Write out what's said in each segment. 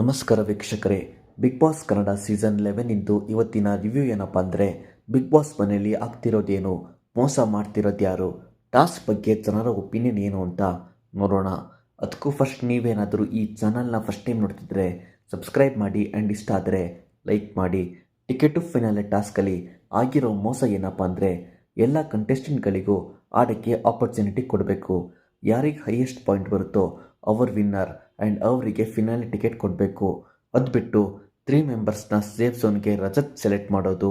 ನಮಸ್ಕಾರ ವೀಕ್ಷಕರೇ. Big boss Kannada season eleven ಇಂದು ಇವತ್ತಿನ ರಿವ್ಯೂ ಏನಪ್ಪ ಅಂದರೆ ಬಿಗ್ ಬಾಸ್ ಮನೆಯಲ್ಲಿ ಆಗ್ತಿರೋದೇನು? ಮೋಸ ಮಾಡ್ತಿರೋದು ಯಾರು ಟಾಸ್ಕ್ ಬಗ್ಗೆ ಜನರ ಒಪಿನಿಯನ್ ಏನು ಅಂತ ನೋಡೋಣ. ಅದಕ್ಕೂ ಫಸ್ಟ್ ನೀವೇನಾದರೂ ಈ ಚಾನಲ್ನ ಫಸ್ಟ್ ಟೈಮ್ ನೋಡ್ತಿದ್ರೆ ಸಬ್ಸ್ಕ್ರೈಬ್ ಮಾಡಿ ಆ್ಯಂಡ್ ಇಷ್ಟ ಆದರೆ ಲೈಕ್ ಮಾಡಿ. ಟಿಕೆಟ್ ಟು ಫೈನಲ್ ಟಾಸ್ಕಲ್ಲಿ ಆಗಿರೋ ಮೋಸ ಏನಪ್ಪ ಅಂದರೆ, ಎಲ್ಲ ಕಂಟೆಸ್ಟೆಂಟ್ಗಳಿಗೂ ಆಡೋಕ್ಕೆ ಆಪರ್ಚುನಿಟಿ ಕೊಡಬೇಕು. ಯಾರಿಗೆ ಹೈಯೆಸ್ಟ್ ಪಾಯಿಂಟ್ ಬರುತ್ತೋ, ಅವರ್ ವಿನ್ನರ್ ಆ್ಯಂಡ್ ಅವರಿಗೆ ಫಿನಾಲಿ ಟಿಕೆಟ್ ಕೊಡಬೇಕು. ಅದು ಬಿಟ್ಟು ತ್ರೀ ಮೆಂಬರ್ಸ್ನ ಸೇಫ್ ಝೋನ್ಗೆ ರಜತ್ ಸೆಲೆಕ್ಟ್ ಮಾಡೋದು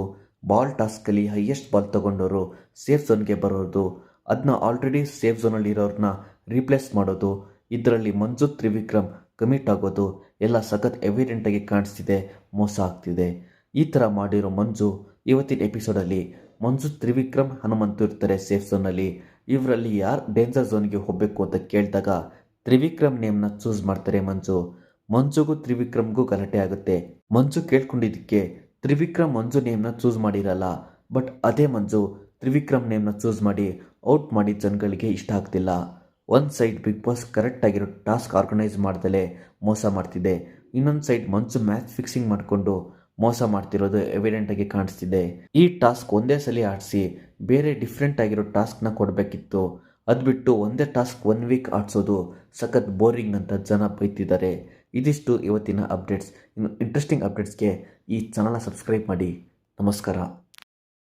ಬಾಲ್ ಟಾಸ್ಕಲ್ಲಿ ಹೈಯೆಸ್ಟ್ ಬಾಲ್ ತೊಗೊಂಡವರು ಸೇಫ್ ಝೋನ್ಗೆ ಬರೋದು ಅದನ್ನ ಆಲ್ರೆಡಿ ಸೇಫ್ ಝೋನಲ್ಲಿರೋರನ್ನ ರೀಪ್ಲೇಸ್ ಮಾಡೋದು, ಇದರಲ್ಲಿ ಮಂಜು, ತ್ರಿವಿಕ್ರಮ್, ಕಮಿಟ್ ಆಗೋದು, ಎಲ್ಲ ಸಖತ್ ಎವಿಡೆಂಟಾಗಿ ಕಾಣಿಸ್ತಿದೆ, ಮೋಸ ಆಗ್ತಿದೆ. ಈ ಥರ ಮಾಡಿರೋ ಮಂಜು ಇವತ್ತಿನ ಎಪಿಸೋಡಲ್ಲಿ ಮಂಜು, ತ್ರಿವಿಕ್ರಮ್, ಹನುಮಂತು ಇರ್ತಾರೆ ಸೇಫ್ ಝೋನಲ್ಲಿ ಇವರಲ್ಲಿ ಯಾರು ಡೇಂಜರ್ ಝೋನ್ಗೆ ಹೋಗಬೇಕು ಅಂತ ಕೇಳಿದಾಗ ತ್ರಿವಿಕ್ರಮ್ ನೇಮ್ನ ಚೂಸ್ ಮಾಡ್ತಾರೆ ಮಂಜು. ಮಂಜುಗೂ ತ್ರಿವಿಕ್ರಮ್ಗೂ ಗಲಾಟೆ ಆಗುತ್ತೆ. ಮಂಜು ಕೇಳ್ಕೊಂಡಿದ್ದಕ್ಕೆ ತ್ರಿವಿಕ್ರಮ್ ಮಂಜು ನೇಮ್ನ ಚೂಸ್ ಮಾಡಿರಲ್ಲ. ಬಟ್ ಅದೇ ಮಂಜು ತ್ರಿವಿಕ್ರಮ್ ನೇಮ್ನ ಚೂಸ್ ಮಾಡಿ ಔಟ್ ಮಾಡಿ ಜನಗಳಿಗೆ ಇಷ್ಟ ಆಗ್ತಿಲ್ಲ. ಒಂದು ಸೈಡ್ ಬಿಗ್ ಬಾಸ್ ಕರೆಕ್ಟ್ ಆಗಿರೋ ಟಾಸ್ಕ್ ಆರ್ಗನೈಸ್ ಮಾಡ್ದಲೇ ಮೋಸ ಮಾಡ್ತಿದೆ. ಇನ್ನೊಂದು ಸೈಡ್ ಮಂಜು ಮ್ಯಾಚ್ ಫಿಕ್ಸಿಂಗ್ ಮಾಡಿಕೊಂಡು ಮೋಸ ಮಾಡ್ತಿರೋದು ಎವಿಡೆಂಟಾಗಿ ಕಾಣಿಸ್ತಿದೆ. ಈ ಟಾಸ್ಕ್ ಒಂದೇ ಸಲ ಆಡಿಸಿ ಬೇರೆ ಡಿಫ್ರೆಂಟ್ ಆಗಿರೋ ಟಾಸ್ಕ್ನ ಕೊಡಬೇಕಿತ್ತು. ಅದು ಬಿಟ್ಟು ಒಂದೇ ಟಾಸ್ಕ್ ಒನ್ ವೀಕ್ ಆಡಿಸೋದು ಸಖತ್ ಬೋರಿಂಗ್ ಅಂತ ಜನ ಬೈತಿದ್ದಾರೆ. ಇದಿಷ್ಟು ಇವತ್ತಿನ ಅಪ್ಡೇಟ್ಸ್. ಇನ್ನು ಇಂಟ್ರೆಸ್ಟಿಂಗ್ ಅಪ್ಡೇಟ್ಸ್ಗೆ ಈ ಚಾನಲ್ನ ಸಬ್ಸ್ಕ್ರೈಬ್ ಮಾಡಿ. ನಮಸ್ಕಾರ.